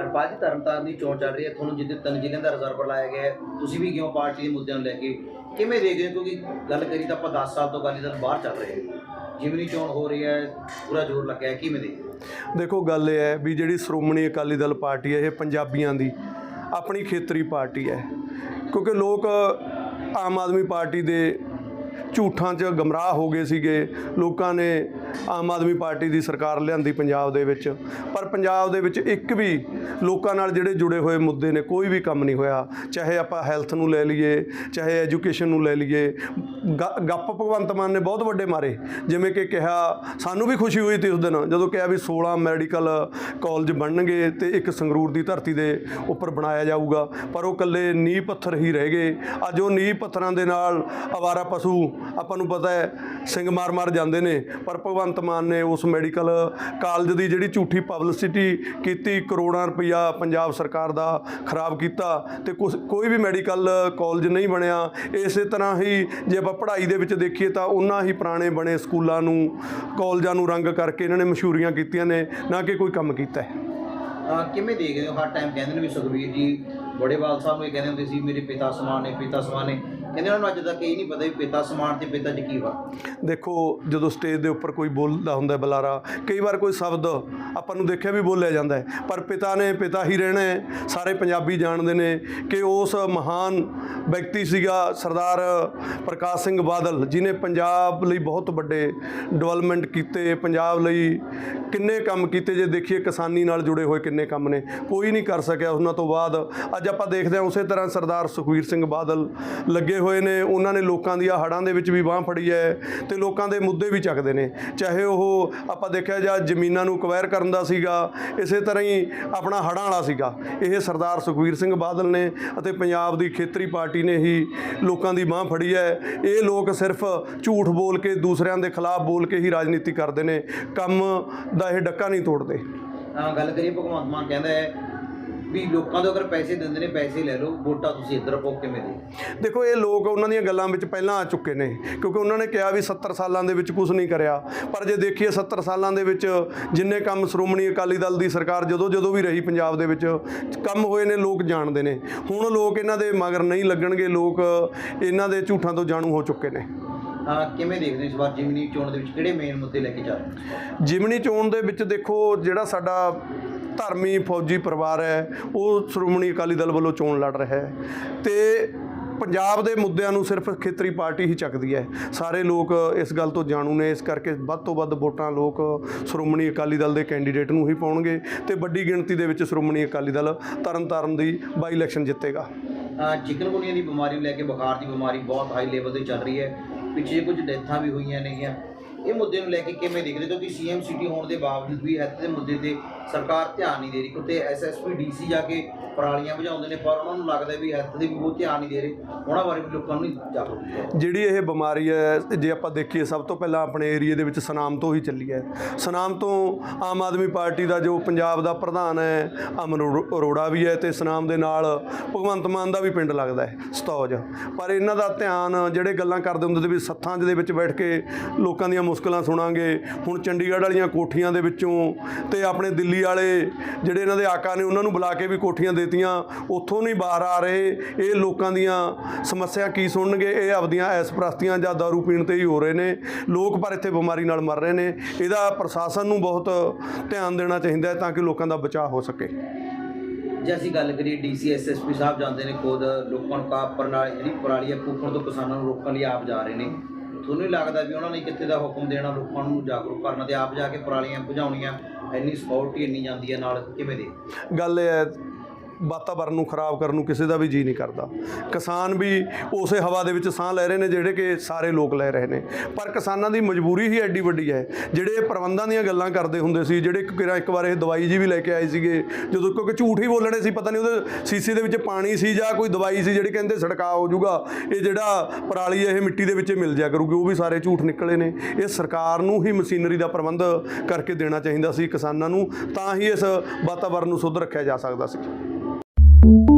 ਹਰਪਾਲ ਜੀ ਤਰਨਤਾਰਨ ਦੀ ਚੋਣ ਚੱਲ ਰਹੀ ਹੈ। ਤੁਹਾਨੂੰ ਜਿੱਦੇ ਤਿੰਨ ਜ਼ਿਲ੍ਹਿਆਂ ਦਾ ਰਿਜ਼ਰਵ ਲਾਇਆ ਗਿਆ ਹੈ। ਤੁਸੀਂ ਵੀ ਕਿਉਂ ਪਾਰਟੀ ਦੇ ਮੁੱਦਿਆਂ ਨੂੰ ਲੈ ਕੇ ਕਿਵੇਂ ਦੇਖਦੇ ਹੋ? ਕਿਉਂਕਿ ਗੱਲ ਕਰੀ ਤਾਂ ਆਪਾਂ 10 ਸਾਲ ਤੋਂ ਅਕਾਲੀ ਦਲ ਬਾਹਰ ਚੱਲ ਰਹੇ ਹਾਂ ਜਿਵੇਂ ਚੋਣ ਹੋ ਰਹੀ ਹੈ, ਪੂਰਾ ਜ਼ੋਰ ਲੱਗਿਆ ਕਿਵੇਂ ਦੇਖਦੇ ਹੋ? ਦੇਖੋ, ਗੱਲ ਇਹ ਹੈ ਵੀ ਜਿਹੜੀ ਸ਼੍ਰੋਮਣੀ ਅਕਾਲੀ ਦਲ ਪਾਰਟੀ ਹੈ, ਇਹ ਪੰਜਾਬੀਆਂ ਦੀ ਆਪਣੀ ਖੇਤਰੀ ਪਾਰਟੀ ਹੈ। ਕਿਉਂਕਿ ਲੋਕ ਆਮ ਆਦਮੀ ਪਾਰਟੀ ਦੇ ਝੂਠਾਂ 'ਚ ਗਮਰਾਹ ਹੋ ਗਏ ਸੀਗੇ। ਲੋਕਾਂ ਨੇ ਆਮ ਆਦਮੀ ਪਾਰਟੀ ਦੀ ਸਰਕਾਰ ਲਿਆਂਦੀ ਪੰਜਾਬ ਦੇ ਵਿੱਚ। ਪਰ ਪੰਜਾਬ ਦੇ ਵਿੱਚ ਇੱਕ ਵੀ ਲੋਕਾਂ ਨਾਲ ਜਿਹੜੇ ਜੁੜੇ ਹੋਏ ਮੁੱਦੇ ਨੇ, ਕੋਈ ਵੀ ਕੰਮ ਨਹੀਂ ਹੋਇਆ। ਚਾਹੇ ਆਪਾਂ ਹੈਲਥ ਨੂੰ ਲੈ ਲਈਏ, ਚਾਹੇ ਐਜੂਕੇਸ਼ਨ ਨੂੰ ਲੈ ਲਈਏ। ਗ- ਗੱਪ ਭਗਵੰਤ ਮਾਨ ਨੇ ਬਹੁਤ ਵੱਡੇ ਮਾਰੇ। ਜਿਵੇਂ ਕਿ ਕਿਹਾ, ਸਾਨੂੰ ਵੀ ਖੁਸ਼ੀ ਹੋਈ ਸੀ ਉਸ ਦਿਨ, ਜਦੋਂ ਕਿਹਾ ਵੀ 16 ਮੈਡੀਕਲ ਕਾਲਜ ਬਣਨਗੇ ਤੇ ਇੱਕ ਸੰਗਰੂਰ ਦੀ ਧਰਤੀ ਦੇ ਉੱਪਰ ਬਣਾਇਆ ਜਾਊਗਾ। ਪਰ ਉਹ ਕੱਲੇ ਨੀਂਹ ਪੱਥਰ ਹੀ ਰਹਿ ਗਏ। ਅੱਜ ਉਹ ਨੀਂਹ ਪੱਥਰਾਂ ਦੇ ਨਾਲ ਆਵਾਰਾ ਪਸ਼ੂ ਆਪਾਂ ਨੂੰ ਪਤਾ ਹੈ, ਸਿੰਘ ਮਾਰ ਮਾਰ ਜਾਂਦੇ ਨੇ, ਪਰ ਭਗਵੰਤ ਮਾਨ ਨੇ ਉਸ ਮੈਡੀਕਲ ਕਾਲਜ ਦੀ ਜਿਹੜੀ ਝੂਠੀ ਪਬਲਿਸਿਟੀ ਕੀਤੀ, ਕਰੋੜਾਂ ਰੁਪਈਆ ਪੰਜਾਬ ਸਰਕਾਰ ਦਾ ਖਰਾਬ ਕੀਤਾ ਤੇ ਕੁਛ, ਕੋਈ ਵੀ ਮੈਡੀਕਲ ਕਾਲਜ ਨਹੀਂ ਬਣਿਆ। ਇਸੇ ਤਰ੍ਹਾਂ ਹੀ ਜੇ ਆਪਾਂ ਪੜ੍ਹਾਈ ਦੇ ਵਿੱਚ ਦੇਖੀਏ ਤਾਂ ਉਹਨਾਂ ਹੀ ਪੁਰਾਣੇ ਬਣੇ ਸਕੂਲਾਂ ਨੂੰ, ਕਾਲਜਾਂ ਨੂੰ ਰੰਗ ਕਰਕੇ ਇਹਨਾਂ ਨੇ ਮਸ਼ਹੂਰੀਆਂ ਕੀਤੀਆਂ ਨੇ, ਨਾ ਕਿ ਕੋਈ ਕੰਮ ਕੀਤਾ ਹੈ। ਕਿਵੇਂ ਦੇਖਦੇ ਹੋ? ਹਰ ਟਾਈਮ ਕਹਿੰਦੇ ਨੇ ਵੀ ਸੁਖਬੀਰ ਜੀ ਬੜੇਵਾਲ ਸਾਹਿਬ ਨੂੰ ਇਹ ਕਹਿੰਦੇ ਹੁੰਦੇ ਸੀ, ਮੇਰੇ ਪਿਤਾ ਸਮਾਨ ਨੇ, ਪਿਤਾ ਸਮਾਨ ਨੇ। ਕਹਿੰਦੇ ਉਹਨਾਂ ਨੂੰ ਅੱਜ ਤੱਕ ਇਹ ਨਹੀਂ ਪਤਾ ਵੀ ਪਿਤਾ ਸਮਾਨ ਤੇ ਪਿਤਾ 'ਚ ਕੀ ਵਾ। ਦੇਖੋ, ਜਦੋਂ ਸਟੇਜ ਦੇ ਉੱਪਰ ਕੋਈ ਬੋਲਦਾ ਹੁੰਦਾ ਹੈ ਬੁਲਾਰਾ, ਕਈ ਵਾਰ ਕੋਈ ਸ਼ਬਦ ਆਪਾਂ ਨੂੰ ਦੇਖਿਆ ਵੀ ਬੋਲਿਆ ਜਾਂਦਾ ਹੈ, ਪਰ ਪਿਤਾ ਨੇ ਪਿਤਾ ਹੀ ਰਹਿਣਾ ਹੈ, ਸਾਰੇ ਪੰਜਾਬੀ ਜਾਣਦੇ ਨੇ ਕਿ ਉਸ ਮਹਾਨ ਵਿਅਕਤੀ ਸੀਗਾ ਸਰਦਾਰ ਪ੍ਰਕਾਸ਼ ਸਿੰਘ ਬਾਦਲ ਜਿਨੇ ਪੰਜਾਬ ਲਈ ਬਹੁਤ ਵੱਡੇ ਡਿਵੈਲਪਮੈਂਟ ਕੀਤੇ, ਪੰਜਾਬ ਲਈ ਕਿੰਨੇ ਕੰਮ ਕੀਤੇ, ਜੇ ਦੇਖੀਏ ਕਿਸਾਨੀ ਨਾਲ ਜੁੜੇ ਹੋਏ ਕਿੰਨੇ ਕੰਮ ਨੇ, ਕੋਈ ਨਹੀਂ ਕਰ ਸਕਿਆ ਉਹਨਾਂ ਤੋਂ ਬਾਅਦ। ਅੱਜ ਆਪਾਂ ਦੇਖਦੇ ਹਾਂ ਉਸੇ ਤਰ੍ਹਾਂ ਸਰਦਾਰ ਸੁਖਵੀਰ ਸਿੰਘ ਬਾਦਲ ਲੱਗੇ ਹੋਏ ਨੇ, ਉਹਨਾਂ ਨੇ ਲੋਕਾਂ ਦੀਆਂ ਹੜਾਂ ਦੇ ਵਿੱਚ ਵੀ ਬਾਹ ਫੜੀ ਹੈ ਤੇ ਲੋਕਾਂ ਦੇ ਮੁੱਦੇ ਵੀ ਚੱਕਦੇ ਨੇ। ਚਾਹੇ ਉਹ ਆਪਾਂ ਦੇਖਿਆ ਜਾ ਜ਼ਮੀਨਾਂ ਨੂੰ ਅਕਵਾਇਰ ਕਰਨ ਦਾ ਸੀਗਾ, ਇਸੇ ਤਰ੍ਹਾਂ ਹੀ ਆਪਣਾ ਹੜਾਂ ਵਾਲਾ ਸੀਗਾ। ਇਹ ਸਰਦਾਰ ਸੁਖਵੀਰ ਸਿੰਘ ਬਾਦਲ ਨੇ ਅਤੇ ਪੰਜਾਬ ਦੀ ਖੇਤਰੀ ਪਾਰਟੀ ਨੇ ਹੀ ਲੋਕਾਂ ਦੀ ਬਾਹ ਫੜੀ ਹੈ। ਇਹ ਲੋਕ ਸਿਰਫ ਝੂਠ ਬੋਲ ਕੇ ਦੂਸਰਿਆਂ ਦੇ ਖਿਲਾਫ ਬੋਲ ਕੇ ਹੀ ਰਾਜਨੀਤੀ ਕਰਦੇ ਨੇ। ਕੰਮ ਦਾ ਇਹ ਡੱਕਾ ਨਹੀਂ ਤੋੜਦੇ। ਗੱਲ ਕਰੀਏ, ਭਗਵੰਤ ਮਾਨ ਕਹਿੰਦਾ ਹੈ ਵੀ ਲੋਕਾਂ ਤੋਂ ਅਗਰ ਪੈਸੇ ਦਿੰਦੇ ਨੇ ਪੈਸੇ ਲੈ ਲਓ ਵੋਟਾਂ ਤੁਸੀਂ ਇੱਧਰ ਪਾਓ ਕਿਵੇਂ ਦੇ ਦੇਖੋ ਇਹ ਲੋਕ ਉਹਨਾਂ ਦੀਆਂ ਗੱਲਾਂ ਵਿੱਚ ਪਹਿਲਾਂ ਆ ਚੁੱਕੇ ਨੇ ਕਿਉਂਕਿ ਉਹਨਾਂ ਨੇ ਕਿਹਾ ਵੀ 70 ਸਾਲਾਂ ਦੇ ਵਿੱਚ ਕੁਝ ਨਹੀਂ ਕਰਿਆ। ਪਰ ਜੇ ਦੇਖੀਏ 70 ਸਾਲਾਂ ਦੇ ਵਿੱਚ ਜਿੰਨੇ ਕੰਮ ਸ਼੍ਰੋਮਣੀ ਅਕਾਲੀ ਦਲ ਦੀ ਸਰਕਾਰ ਜਦੋਂ ਜਦੋਂ ਵੀ ਰਹੀ ਪੰਜਾਬ ਦੇ ਵਿੱਚ ਕੰਮ ਹੋਏ ਨੇ ਲੋਕ ਜਾਣਦੇ ਨੇ। ਹੁਣ ਲੋਕ ਇਹਨਾਂ ਦੇ ਮਗਰ ਨਹੀਂ ਲੱਗਣਗੇ ਲੋਕ ਇਹਨਾਂ ਦੇ ਝੂਠਾਂ ਤੋਂ ਜਾਣੂ ਹੋ ਚੁੱਕੇ ਨੇ। ਕਿਵੇਂ ਦੇਖਦੇ ਇਸ ਵਾਰ ਜਿਮਨੀ ਚੋਣ ਦੇ ਵਿੱਚ ਕਿਹੜੇ ਮੇਨ ਮੁੱਦੇ ਲੈ ਕੇ ਚੱਲ ਰਹੇ ਹੋ? ਜਿਮਣੀ ਚੋਣ ਦੇ ਵਿੱਚ ਦੇਖੋ ਜਿਹੜਾ ਸਾਡਾ ਧਰਮੀ ਫੌਜੀ ਪਰਿਵਾਰ ਹੈ, ਉਹ ਸ਼੍ਰੋਮਣੀ ਅਕਾਲੀ ਦਲ ਵੱਲੋਂ ਚੋਣ ਲੜ ਰਿਹਾ ਹੈ। ਤੇ ਪੰਜਾਬ ਦੇ ਮੁੱਦਿਆਂ ਨੂੰ ਸਿਰਫ ਖੇਤਰੀ ਪਾਰਟੀ ਹੀ ਚੱਕਦੀ ਹੈ। ਸਾਰੇ ਲੋਕ ਇਸ ਗੱਲ ਤੋਂ ਜਾਣੂ ਨੇ, ਇਸ ਕਰਕੇ ਵੱਧ ਤੋਂ ਵੱਧ ਵੋਟਾਂ ਲੋਕ ਸ਼੍ਰੋਮਣੀ ਅਕਾਲੀ ਦਲ ਦੇ ਕੈਂਡੀਡੇਟ ਨੂੰ ਹੀ ਪਾਉਣਗੇ ਤੇ ਵੱਡੀ ਗਿਣਤੀ ਦੇ ਵਿੱਚ ਸ਼੍ਰੋਮਣੀ ਅਕਾਲੀ ਦਲ ਤਰਨਤਾਰਨ ਦੀ ਬਾਈ ਇਲੈਕਸ਼ਨ ਜਿੱਤੇਗਾ। ਅਹ ਚਿਕਨਗੁਨੀਆ ਦੀ ਬਿਮਾਰੀ ਨੂੰ ਲੈ ਕੇ ਬੁਖਾਰ ਦੀ ਬਿਮਾਰੀ ਬਹੁਤ ਹਾਈ ਲੈਵਲ ਤੇ ਚੱਲ ਰਹੀ ਹੈ। ਪਿੱਛੇ ਕੁਝ ਡੈਥਾਂ ਵੀ ਹੋਈਆਂ ਨੇਗੀਆਂ। ਇਹ ਮੁੱਦੇ ਨੂੰ ਲੈ ਕੇ ਕਿਵੇਂ ਦੇਖਦੇ ਹੋ? ਕਿਉਂਕਿ ਸੀਐਮ ਸਿਟੀ ਹੋਣ ਦੇ ਬਾਵਜੂਦ ਵੀ ਇੱਥੇ ਦੇ ਮੁੱਦੇ ਤੇ ਸਰਕਾਰ ਧਿਆਨ ਨਹੀਂ ਦੇ ਰਹੀ, ਕਿਉਂਕਿ ਐਸਐਸਪੀ ਡੀਸੀ ਜਾ ਕੇ ਪਰਾਲੀਆਂ ਬੁਝਾਉਂਦੇ ਨੇ, ਪਰ ਉਹਨਾਂ ਨੂੰ ਲੱਗਦਾ ਵੀ ਹੈਲਥ ਦੇ ਵੀ ਬਹੁਤ ਧਿਆਨ ਨਹੀਂ ਦੇ ਰਹੇ। ਉਹਨਾਂ ਬਾਰੇ ਵੀ ਲੋਕਾਂ ਨੂੰ ਨਹੀਂ ਜਾਗਰੂਕ ਜਿਹੜੀ ਇਹ ਬਿਮਾਰੀ ਹੈ, ਜੇ ਆਪਾਂ ਦੇਖੀਏ, ਸਭ ਤੋਂ ਪਹਿਲਾਂ ਆਪਣੇ ਏਰੀਏ ਦੇ ਵਿੱਚ ਸਨਾਮ ਤੋਂ ਹੀ ਚੱਲੀ ਹੈ। ਸਨਾਮ ਤੋਂ ਆਮ ਆਦਮੀ ਪਾਰਟੀ ਦਾ ਜੋ ਪੰਜਾਬ ਦਾ ਪ੍ਰਧਾਨ ਹੈ, ਅਮਨ ਅਰੋੜਾ ਵੀ ਹੈ ਤੇ ਸਨਾਮ ਦੇ ਨਾਲ ਭਗਵੰਤ ਮਾਨ ਦਾ ਵੀ ਪਿੰਡ ਲੱਗਦਾ ਹੈ, ਸਤੌਜ। ਪਰ ਇਹਨਾਂ ਦਾ ਧਿਆਨ, ਜਿਹੜੇ ਗੱਲਾਂ ਕਰਦੇ ਹੁੰਦੇ ਤੇ ਵੀ ਸੱਥਾਂ ਦੇ ਵਿੱਚ ਬੈਠ ਕੇ ਲੋਕਾਂ ਦੀਆਂ ਮੁਸ਼ਕਲਾਂ ਸੁਣਾਂਗੇ, ਹੁਣ ਚੰਡੀਗੜ੍ਹ ਵਾਲੀਆਂ ਕੋਠੀਆਂ ਦੇ ਵਿੱਚੋਂ ਤੇ ਆਪਣੇ ਦਿੱਲੀ ਵਾਲੇ ਜਿਹੜੇ ਇਹਨਾਂ ਦੇ ਆਕਾ ਨੇ, ਉਹਨਾਂ ਨੂੰ ਬੁਲਾ ਕੇ ਵੀ ਕੋਠੀਆਂ ਦੇ ਦੇਤੀਆਂ ਉੱਥੋਂ ਨਹੀਂ ਬਾਹਰ ਆ ਰਹੇ। ਇਹ ਲੋਕਾਂ ਦੀਆਂ ਸਮੱਸਿਆ ਕੀ ਸੁਣਨਗੇ? ਇਹ ਆਪਦੀਆਂ ਐਸ ਪ੍ਰਸਤੀਆਂ ਜਾਂ ਦਾਰੂ ਪੀਣ ਤੇ ਹੀ ਹੋ ਰਹੇ ਨੇ। ਲੋਕ ਪਰ ਇੱਥੇ ਬਿਮਾਰੀ ਨਾਲ ਮਰ ਰਹੇ ਨੇ। ਇਹਦਾ ਪ੍ਰਸ਼ਾਸਨ ਨੂੰ ਬਹੁਤ ਧਿਆਨ ਦੇਣਾ ਚਾਹੀਦਾ ਹੈ ਤਾਂ ਕਿ ਲੋਕਾਂ ਦਾ ਬਚਾਅ ਹੋ ਸਕੇ। ਜੇ ਅਸੀਂ ਗੱਲ ਕਰੀਏ ਡੀਸੀ ਐਸਐਸਪੀ ਸਾਹਿਬ ਜਾਂਦੇ ਨੇ ਖੁਦ ਲੋਕਾਂ ਨੂੰ ਕਾਪ ਪ੍ਰਣਾਲੀ ਜਿਹੜੀ ਪਰਾਲੀ ਆ ਫੂਕਣ ਤੋਂ ਕਿਸਾਨਾਂ ਨੂੰ ਰੋਕਣ ਲਈ ਆਪ ਜਾ ਰਹੇ ਨੇ। ਤੁਹਾਨੂੰ ਨਹੀਂ ਲੱਗਦਾ ਵੀ ਉਹਨਾਂ ਨੇ ਕਿੱਥੇ ਦਾ ਹੁਕਮ ਦੇਣਾ? ਲੋਕਾਂ ਨੂੰ ਜਾਗਰੂਕ ਕਰਨਾ ਤੇ ਆਪ ਜਾ ਕੇ ਪਰਾਲੀਆਂ ਬੁਝਾਉਣੀਆਂ ਇੰਨੀ ਸਕਿਉਰਟੀ ਇੰਨੀ ਜਾਂਦੀ ਹੈ ਨਾਲ ਕਿਵੇਂ ਦੇ? ਗੱਲ ਇਹ ਹੈ ਵਾਤਾਵਰਨ ਨੂੰ ਖਰਾਬ ਕਰਨ ਨੂੰ ਕਿਸੇ ਦਾ ਵੀ ਜੀ ਨਹੀਂ ਕਰਦਾ। ਕਿਸਾਨ ਵੀ ਉਸੇ ਹਵਾ ਦੇ ਵਿੱਚ ਸਾਹ ਲੈ ਰਹੇ ਨੇ ਜਿਹੜੇ ਕਿ ਸਾਰੇ ਲੋਕ ਲੈ ਰਹੇ ਨੇ। ਪਰ ਕਿਸਾਨਾਂ ਦੀ ਮਜਬੂਰੀ ਹੀ ਐਡੀ ਵੱਡੀ ਹੈ। ਜਿਹੜੇ ਪ੍ਰਬੰਧਾਂ ਦੀਆਂ ਗੱਲਾਂ ਕਰਦੇ ਹੁੰਦੇ ਸੀ, ਜਿਹੜੇ ਕਿਰਾ ਇੱਕ ਵਾਰ ਇਹ ਦਵਾਈ ਜੀ ਵੀ ਲੈ ਕੇ ਆਏ ਸੀਗੇ, ਜਦੋਂ ਕਿਉਂਕਿ ਝੂਠ ਹੀ ਬੋਲਣੇ ਸੀ, ਪਤਾ ਨਹੀਂ ਉਹਦੇ ਸੀਸੇ ਦੇ ਵਿੱਚ ਪਾਣੀ ਸੀ ਜਾਂ ਕੋਈ ਦਵਾਈ ਸੀ ਜਿਹੜੀ ਕਹਿੰਦੇ ਛੜਕਾ ਹੋ ਜਾਊਗਾ, ਇਹ ਜਿਹੜਾ ਪਰਾਲੀ ਇਹ ਮਿੱਟੀ ਦੇ ਵਿੱਚ ਮਿਲ ਜਾ ਕਰੂਗੀ, ਉਹ ਵੀ ਸਾਰੇ ਝੂਠ ਨਿਕਲੇ ਨੇ। ਇਹ ਸਰਕਾਰ ਨੂੰ ਹੀ ਮਸ਼ੀਨਰੀ ਦਾ ਪ੍ਰਬੰਧ ਕਰਕੇ ਦੇਣਾ ਚਾਹੀਦਾ ਸੀ ਕਿਸਾਨਾਂ ਨੂੰ, ਤਾਂ ਹੀ ਇਸ ਵਾਤਾਵਰਨ ਨੂੰ ਸੁੱਧ ਰੱਖਿਆ ਜਾ ਸਕਦਾ ਸੀ। Thank you.